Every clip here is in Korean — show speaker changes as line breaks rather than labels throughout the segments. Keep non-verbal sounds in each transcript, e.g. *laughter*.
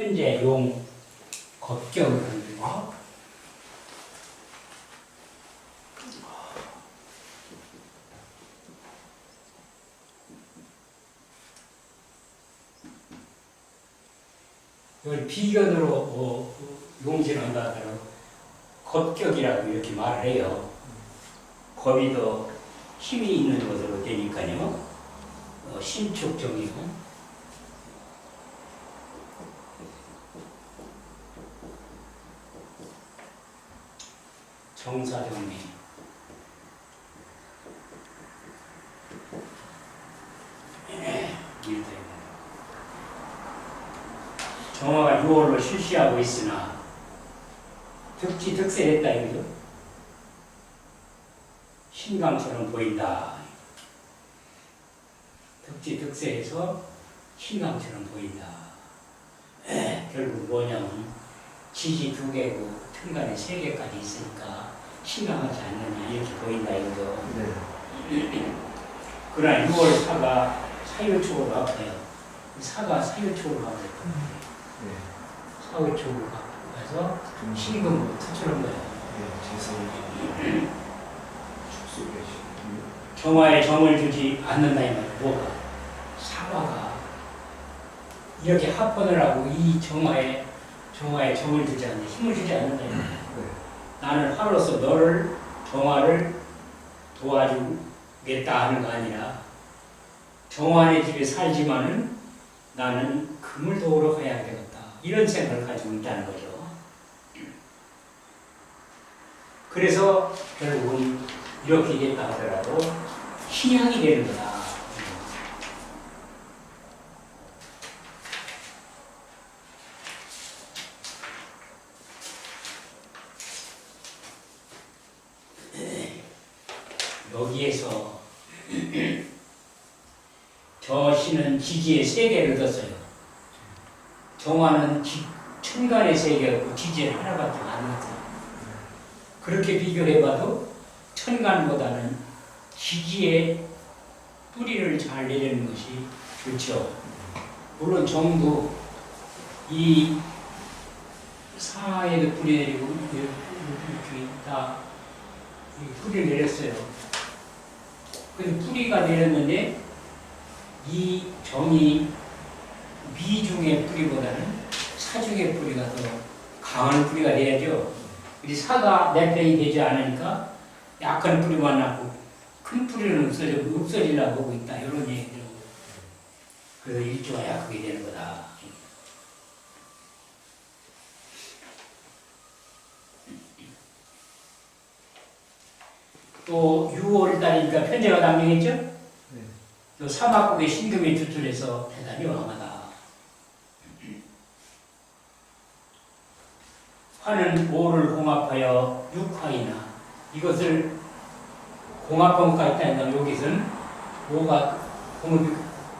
현재 용 겁경을 하는데 이걸 비견으로 어, 용신한다 하더라도 겁격이라고 이렇게 말을 해요. 겁이 더 힘이 있는 것으로 되니까요. 어, 신축적이고 정사정리 *clears throat* 정화가 6월로 실시하고 있으나 득지 득세했다 이거죠. 신강처럼 보인다. 득지 득세해서 신강처럼 보인다. 에, *clears throat* 결국 뭐냐면 지지 두 개고 튼간에 세 개까지 있으니까 신강하지 않느냐 이렇게 보인다 이거죠.
네. *clears throat*
그러나 6월 사가 사유축으로 아파요. 사가 사유축으로 가고 있거든요.
네.
사유축으로 가서
좀
신금으로 투출한 거예요.
네. *clears throat*
정화에 정을 주지 않는다 이 말이에요. 뭐가? 사화가 이렇게 합헌을 하고 이 정화에 정화에 정을 주지 않는 힘을 주지 않는다. 나는 화로서 너를 정화를 도와주겠다 하는 거 아니라 정화의 집에 살지만은 나는 금을 도우러 가야 되겠다 이런 생각을 가지고 있다는 거죠. 그래서 결국은 이렇게 됐다 하더라도 신양이 되는 거다. 여기에서 저 지지의 세계를 얻었어요. 정화는 지- 천간의 세계였고 지지의 하나밖에 안 얻었어요. 그렇게 비교해봐도 천간보다는 지지의 뿌리를 잘 내리는 것이 좋죠. 물론 정부 이 사에도 뿌리 내리고 이렇게 다 뿌리 내렸어요. 근데 뿌리가 내렸는데 이 정이 미중의 뿌리보다는 사중의 뿌리가 더 강한 뿌리가 돼야죠. 이 사가 내팽이 되지 않으니까 약한 뿌리만 나고 큰 뿌리는 없어져 없어지려고 하고 있다 이런 얘기죠. 그래서 일조가 약하게 되는 거다. 또 6월 달이니까 편제가 당명했죠?
네.
또 사막국의 신금이 투출해서 대단히 왕하다. 화는 오를 공합하여 육화이나 이것을 공합공가 있다는 여기서는 오가 공합이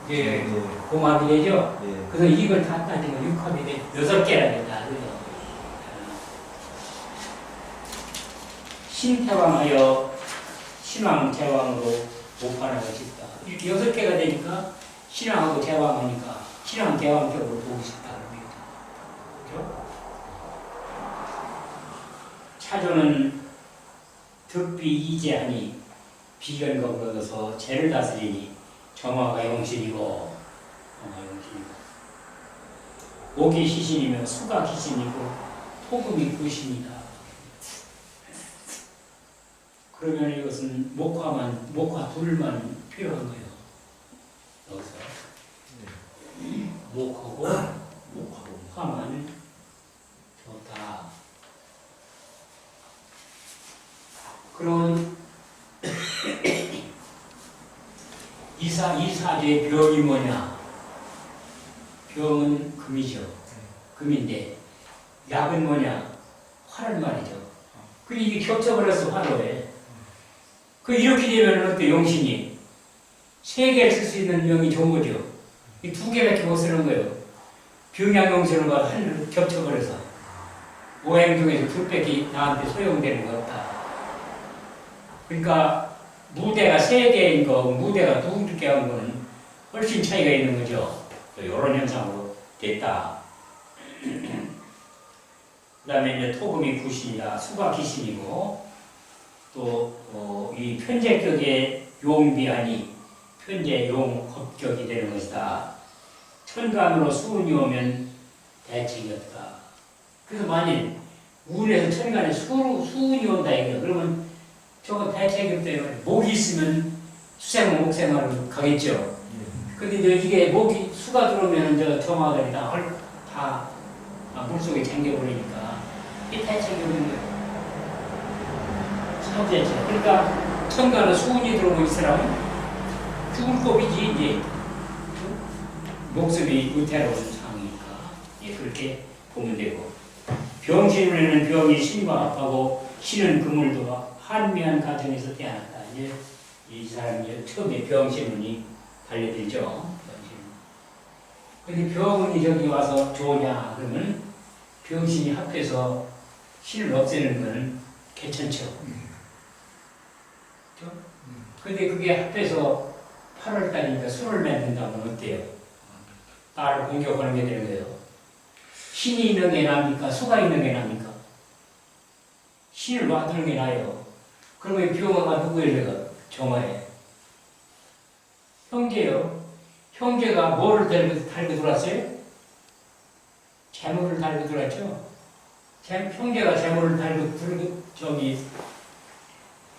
이게
네.
공합이 되죠.
네.
그래서 이걸 다 따지면 육합이 돼 여섯 개라 된다. 그죠? 신태왕하여 신왕 제왕으로 오판하고 싶다. 이렇게 여섯 개가 되니까 신왕하고 제왕하니까 신왕 제왕격으로 보고 싶다. 그죠? 차조는 득비 이제하니 비견겁을 얻어서 죄를 다스리니 정화가 영신이고 정화가 영신이고 목이 시신이면 수가 기신이고 토금이 구신이다. 그러면 이것은 목화만 목화 둘만 필요한 거예요. 여기서 목하고
목하고.
화만 좋다. 그런 *coughs* 이사 이사제 병이 뭐냐? 병은 금이죠. 금인데 약은 뭐냐? 화를 말이죠. 그 이게 겹쳐버려서 화로에. 그 이렇게 되면 어때 용신이 세 개를 쓸 수 있는 병이 좋은 거죠. 이 두 개밖에 못 쓰는 거예요. 병양용신은 한 겹쳐버려서 오행 중에서 둘밖에 나한테 소용되는 거 없다. 그러니까 무대가 세 개인 거, 무대가 두 개 한 거는 훨씬 차이가 있는 거죠. 이런 현상으로 됐다. *clears throat* 그 다음에 이제 토금이 구신이다, 수가 기신이고 또 이 편제격의 용비하니 편제 용 법격이 되는 것이다. 천간으로 수운이 오면 대책이 없다. 그래서 만일 우울에서 천간에 수, 수운이 온다 이거 그러면 저거 대책이 없다. 목이 있으면 수생은 목생활로 가겠죠. 근데 이제 이게 목이 수가 들어오면 저 정화들이 다, 헐, 다 아, 물속에 잠겨버리니까 이 대책이 없는 거예요. 사후대책. 그러니까 천간에 수운이 들어오고 이 사람은 죽을 법이지 이제 목숨이 의태로운 상황이니까 예, 그렇게 보면 되고 병신으로는 병이 신과 합하고 신은 그물도 한미한 가정에서 태어났다. 이제 이 사람이 처음에 병신운이 달려들죠. 병신. 근데 병운이 저기 와서 좋으냐 그러면 병신이 합해서 신을 없애는 건 괜찮죠. 그죠? 근데 그게 합해서 8월 달이니까 술을 맺는다면 어때요? 딸을 공격하는 게 되는 거예요. 신이 있는 게 납니까? 수가 있는 게 납니까? 신을 놔두는 게 나아요. 그러면 누구예요? 내가 정화에. 형제요. 형제가 뭐를 달고, 달고 들어왔어요? 재물을 달고 들어왔죠? 재- 형제가 재물을 달고 들고 저기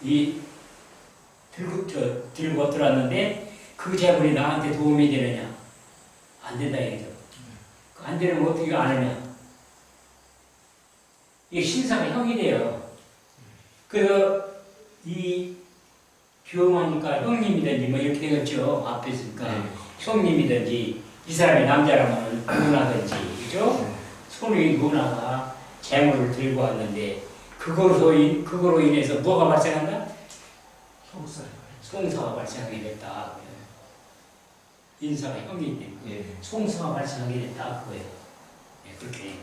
이 들고 저 들고 들어왔는데 그 재물이 나한테 도움이 되느냐? 안 된다 이거죠. 그안 되는 거 어떻게 안 하냐? 이게 신사가 형이 돼요. 그래서 이 병하니까 형님이든지 뭐 이렇게 되겠죠. 앞에 있으니까 형님이든지 이 사람이 남자라면 누나든지 그죠? 손이 누나가 재물을 들고 왔는데 그거로 인- 그거로 인해서 뭐가 발생한다? 송사가 발생하게 됐다. 인사가 형이 때문에
예.
송사가 발생하게 됐다 그거예요. 예, 그렇게.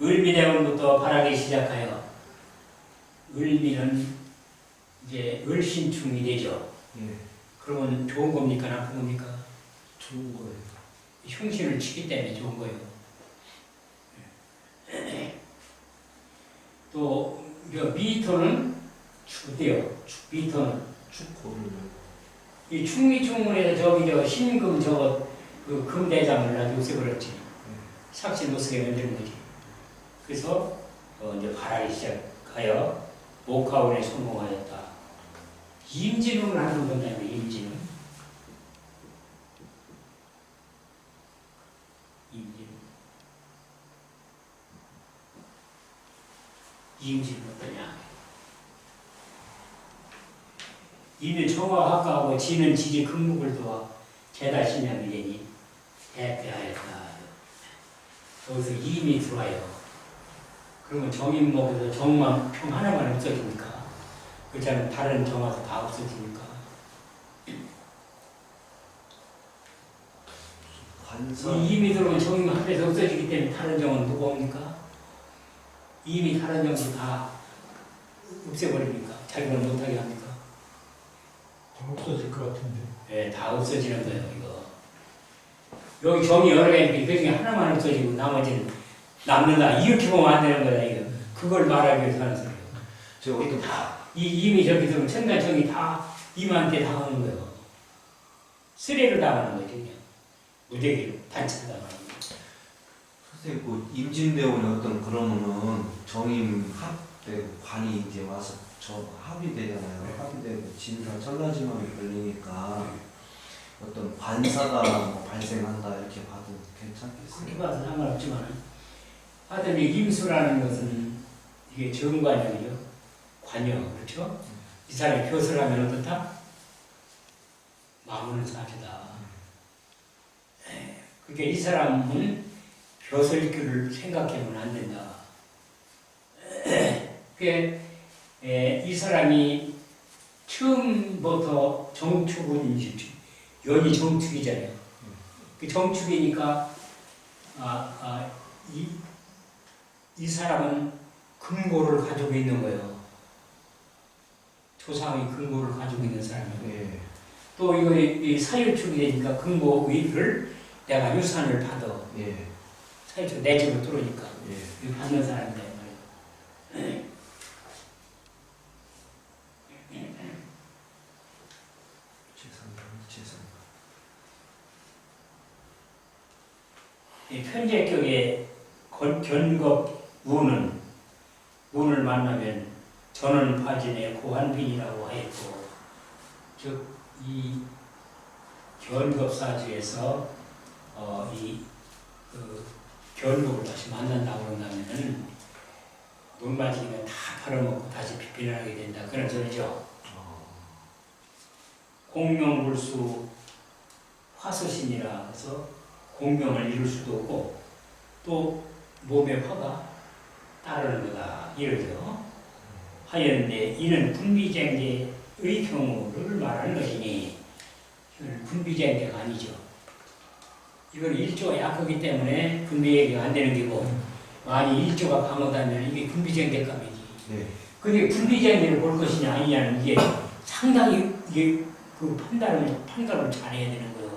을미대원부터 바라기 시작하여 을미는 이제 을신충이 되죠.
예.
그러면 좋은 겁니까 나쁜 겁니까?
좋은 거예요.
흉신을 치기 때문에 좋은 거예요. 또 미토는 어때요? 미토는
축구를.
이 충미충문에서 저기 저 신금 저거 그 금대장을 나 요새 그렇지 삭신 못쓰게 만드는 거지. 그래서 어 이제 바라기 시작하여 목화원에 성공하였다. 임진응을 하는 건다 이거 임진응. 임진응. 임진은 어떠냐? 이는 청화학과하고 지는 지지 금목을 도와 제다 신념이 되니 대패하였다. 여기서 임이 들어와요. 그러면 정인목에서 정만 평 하나만 없어집니까? 그렇잖아요. 다른 정화도 다 없어집니까?
관사.
이 임이 들어오면 정인 한에서 없어지기 때문에 다른 정은 누가 옵니까? 임이 다른 정도 다 없애버립니까? 자기를 못하게 합니까?
없어질 것 같은데.
예, 다 없어지는 거예요, 이거. 여기 정이 여러 개인데 그 중에 하나만 없어지고 나머지는 남는다. 이렇게 보면 안 되는 거다, 이거. 그걸 말하기 위해서 하는 소리예요.
저 여기도 다.
이 이미 저기 들으면 천간정이 다 임한테 당하는 거예요. 쓰레를 당하는 거죠, 그냥. 무대기로 반찬 당하는 거.
선생님 그 임진대원의 어떤 그러면은 정임 합때 관이 이제 와서 저 합이 되잖아요. 합이 되고 진사 천라지망이 걸리니까 어떤 관사가 뭐 발생한다 이렇게 봐도
그렇게
괜찮겠어요.
봐서 상관없지만 하여튼 이 임수라는 것은 이게 정관형이요. 관형, 그렇죠? 이 사람이 하면 어떻다? 마무는 사주다. 예, 그러니까 이 사람은 벼슬교를 생각해보면 안 된다. *clears throat* 그게 예, 이 사람이 처음부터 정축은 연이 정축이잖아요. 그 정축이니까 아, 아, 이, 이 사람은 근고를 가지고 있는 거예요. 조상의 근고를 가지고 있는 사람이에요.
예.
또 이거 이 사유축이 되니까 금고 위를 내가 유산을 받아.
예.
사유축 내 집으로 들어오니까.
예.
받는. 이
재산가.
이 편제격의 건- 견겁 우는 운을 만나면 저는 파진의 고한빈이라고 하였고 즉 이 견겁사주에서 어, 이 그 견겁을 다시 만난다고 그런다면은 논마지기는 다 팔아먹고 다시 비필을 하게 된다 그런 소리죠.
어.
공명불수 화수신이라 해서 공명을 이룰 수도 없고 또 몸의 화가 따르는 거다 이러죠. 하였는데 이는 군비쟁제의 경우를 말하는 것이니 이건 군비쟁제가 아니죠. 이건 일조가 약하기 때문에 군비얘기가 안 되는 거고 만약 일조가 강하다면 이게 군비쟁제감이지.
네.
근데 군비쟁제를 볼 것이냐 아니냐는 이게 상당히 이게 그 판단을 판단을 잘해야 되는 거예요.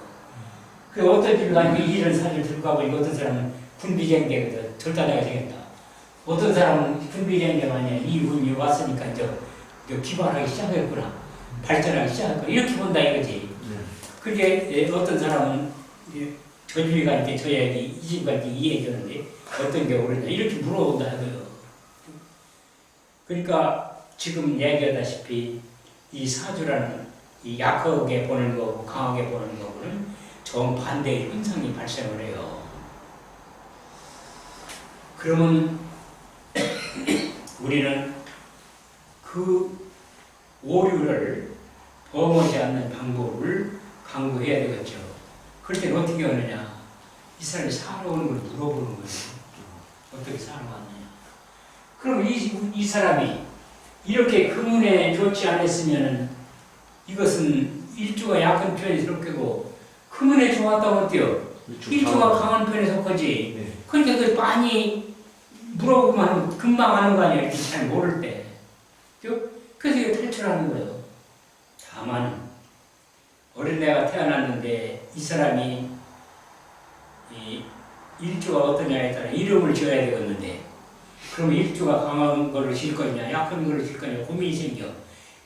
그 어떤 길 가지고 이런 사실 들고 가고 어떤 사람은 군비쟁제거든 절단해야 되겠다. 어떤 사람은 군비쟁제가 아니야 이 운이 왔으니까 이제, 이제 기발하기 시작했구나 발전하기 시작했구나 이렇게 본다 이거지.
네.
그게 예, 어떤 사람은 예, 전주가 이렇게 저 얘기 이 집과 이렇게 이해해 주는데 어떤 게 옳으냐 이렇게 물어본다 이거요. 그러니까 지금 얘기하다시피 이 사주라는 이 약하게 보는 거고 강하게 보는 거고는 정반대의 현상이 발생을 해요. 그러면 *coughs* 우리는 그 오류를 범하지 않는 방법을 강구해야 되겠죠. 그럴 때는 어떻게 하느냐? 이 사람이 살아오는 걸 물어보는 거예요. 어떻게 살아왔느냐? 그럼 이, 이 사람이 이렇게 금운에 좋지 않았으면은 이것은 일주가 약한 편에 속하고 금운에 좋았다고 어때요? 일주가 강한 편에 속하지.
네.
그러니까 그 많이 물어보면 금방 하는 거 아니야 이렇게 잘 모를 때 그죠? 그래서 이거 탈출하는 거예요 다만 어린 애가 태어났는데 이 사람이 이 일주가 어떠냐에 따라 이름을 지어야 되겠는데 그럼 일주가 강한 걸로 질 거냐 약한 걸로 질 거냐 고민이 생겨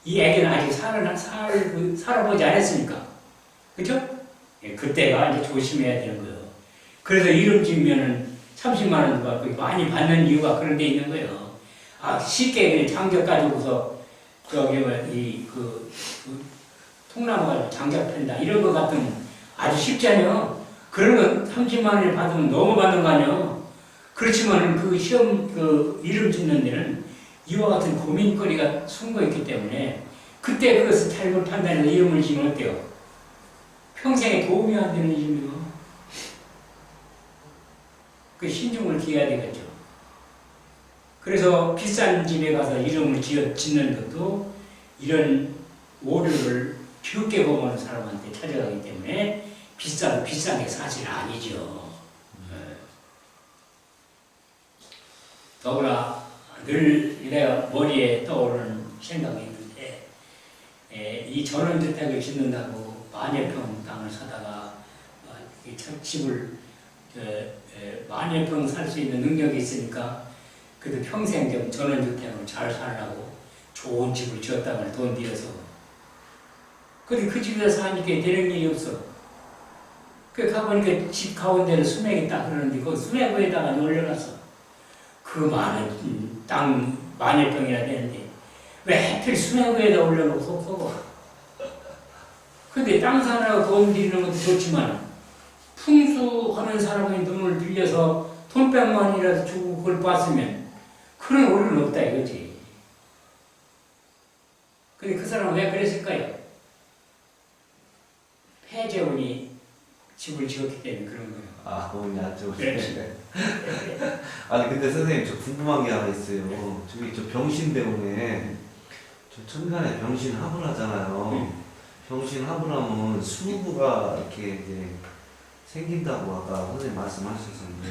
이 애기는 아직 살아, 살, 살아보지 않았으니까 그죠? 예, 그때가 이제 조심해야 되는 거예요 그래서 이름 지으면은 30만 원 받고 많이 받는 이유가 그런 데 있는 거예요. 아 쉽게 그냥 장작 가지고서 저기 뭐이그 그 통나무 가지고 장작 팬다 이런 거 같은 아주 쉽잖아요. 그런 거 30만 원을 받으면 너무 받는 거 아니에요. 그렇지만 그 시험 그 이름 짓는 데는 이와 같은 고민거리가 숨어 있기 때문에 그때 그것을 잘못 판단해서 이름을 지으면 어때요? 평생에 도움이 안 되는 이름이요. 그 신중을 기해야 되겠죠. 그래서 비싼 집에 가서 이름을 지어 짓는 것도 이런 오류를 쉽게 보는 사람한테 찾아가기 때문에 비싸도 비싼 게 사실 아니죠. 예. 더구나 늘 내가 머리에 떠오르는 생각이 있는데 에, 이 전원주택을 짓는다고 만여평 땅을 사다가 어, 집을 에, 에, 만여평 살 수 있는 능력이 있으니까 그래도 평생 좀 전원주택으로 잘 살라고 좋은 집을 지었다고 돈 들여서 근데 그 집에서 사니까 되는 일이 없어 그 가보니까 집 가운데는 수맥이 딱 그러는데 그 수맥 위에다가 올려놨어 그 많은 음, 땅 만여 평이나 되는데 왜 하필 수맥 위에다 올려놓고 속썩어 근데 땅 사느라고 돈 들이는 것도 좋지만 풍수하는 사람의 눈을 빌려서 돈백만이라도 주고 그걸 봤으면 그런 오류는 없다 이거지. 근데 그 사람은 왜 그랬을까요? 폐재원이 집을 지었기 때문에 그런 거예요.
아, 너무 얕죠.
그렇지.
아니 근데 선생님 저 궁금한 게 하나 있어요. 저기 저 병신대원에 저 천간에 병신 합을 하잖아요.
음.
병신 합을 하면 수부가 이렇게 이제 생긴다고 아까 선생님 말씀하셨었는데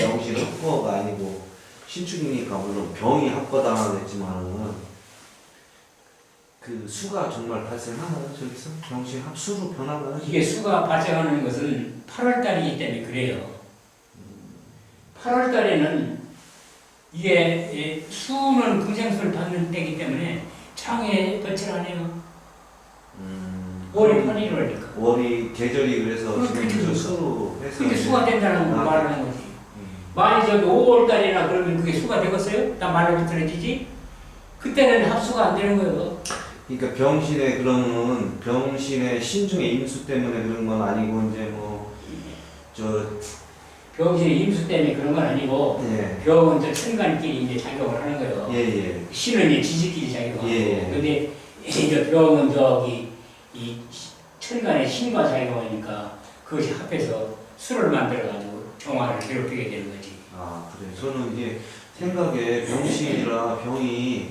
병신 합거가 아니고 신축이니까 물론 병이 합거당하겠지만은 그 수가 정말 발생하나요 저기서 병실 합수로 변하나요?
이게 수가 발생하는 것은 8월 달이기 때문에 그래요. 8월 달에는 이게 예, 수는 금생수를 받는 때이기 때문에 창에 거칠하네요.
음,
5월 8일이니까.
월이 계절이 그래서 지금. 수로 해서
그게 수가 된다는 걸
아.
말하는 거지.
음.
만약 저기 5월 달이나 그러면 그게 수가 되겠어요? 나 말로 비틀어지지? 그때는 합수가 안 되는 거예요.
그러니까 병신의 그러면 병신의 신중의 임수 때문에 그런 건 아니고 이제 뭐저
병신의 임수 때문에 그런 건 아니고
예.
병은 저 천간끼리 이제 작용을 하는 거예요.
예, 예.
신은 이제 지지끼리 작용하고
예.
근데 이제 병은 저기 이 천간의 신과 작용하니까 그것이 합해서 술을 만들어가지고 정화를 괴롭히게 되는 거지.
아, 그래. 저는 이게 생각에 병신이라 병이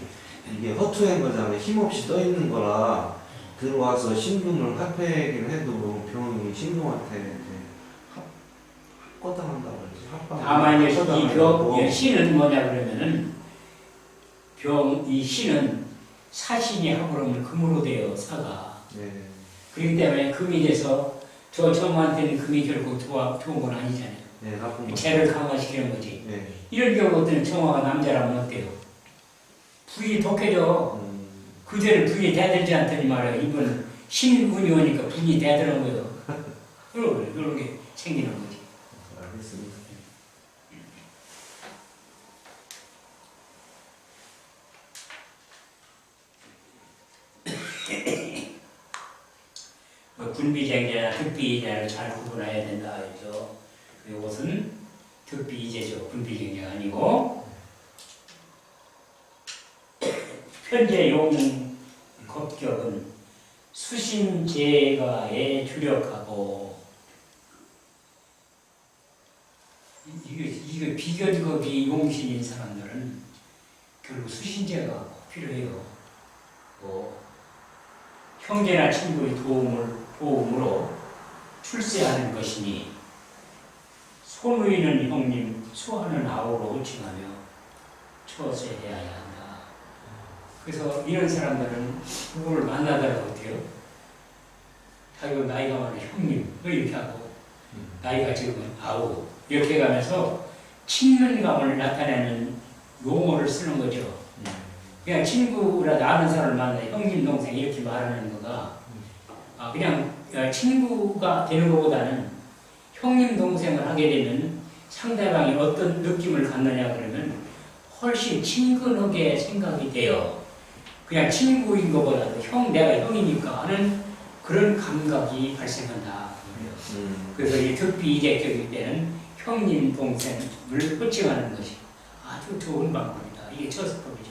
이게 허투한 거잖아요. 힘없이 떠 있는 거라 들어와서 신금을 합해긴 해도 병이 신금한테 이제 합, 합거당한다고 그러지. 합방.
다만 이제 이. 병, 이 신은 뭐냐 그러면은 병, 이 신은 사신이 하물으면 금으로 돼요, 사가.
네.
그렇기 때문에 금이 돼서 저 정한테는 금이 결국 좋아, 좋은 건 아니잖아요.
네, 나쁜 거.
죄를 강화시키는 거지.
네.
이런 경우들은 정화가 남자라면 어때요? 부인이 독해져.
음,
그 죄를 부인이 대들지 않더니 말이야. 이번 신운이 오니까 부인이 대드는 거예요. *laughs* 그런, 그런 게 생기는 거지.
알겠습니다.
뭐 *coughs* 군비쟁제나 득비이제를 잘 구분해야 된다 했죠. 이것은 득비이제죠. 군비쟁제가 아니고 현재 용 법격은 수신제가에 주력하고 이- 이게 이게 비교직업이 용신인 사람들은 결국 수신제가 꼭 필요해요. 뭐 형제나 친구의 도움을 도움으로 출세하는 것이니 손의는 형님, 수하는 아우로 호칭하며 처세해야 한다. 그래서 이런 사람들은 누구를 만나더라도 어때요? 자기가 나이가 많은 형님, 뭐 이렇게 하고 나이가 지금 아우 이렇게 가면서 친밀감을 나타내는 용어를 쓰는 거죠.
음.
그냥 친구라도 아는 사람을 만나 형님 동생 이렇게 말하는 거가 아, 그냥 어, 친구가 되는 것보다는 형님 동생을 하게 되면 상대방이 어떤 느낌을 갖느냐 그러면 훨씬 친근하게 생각이 돼요. 그냥 친구인 것보다도 형 내가 형이니까 하는 그런 감각이 발생한다.
음.
그래서 이 특비 이제격일 때는 형님 동생을 호칭하는 것이 아주 좋은 방법이다. 이게 처스법이죠.
음.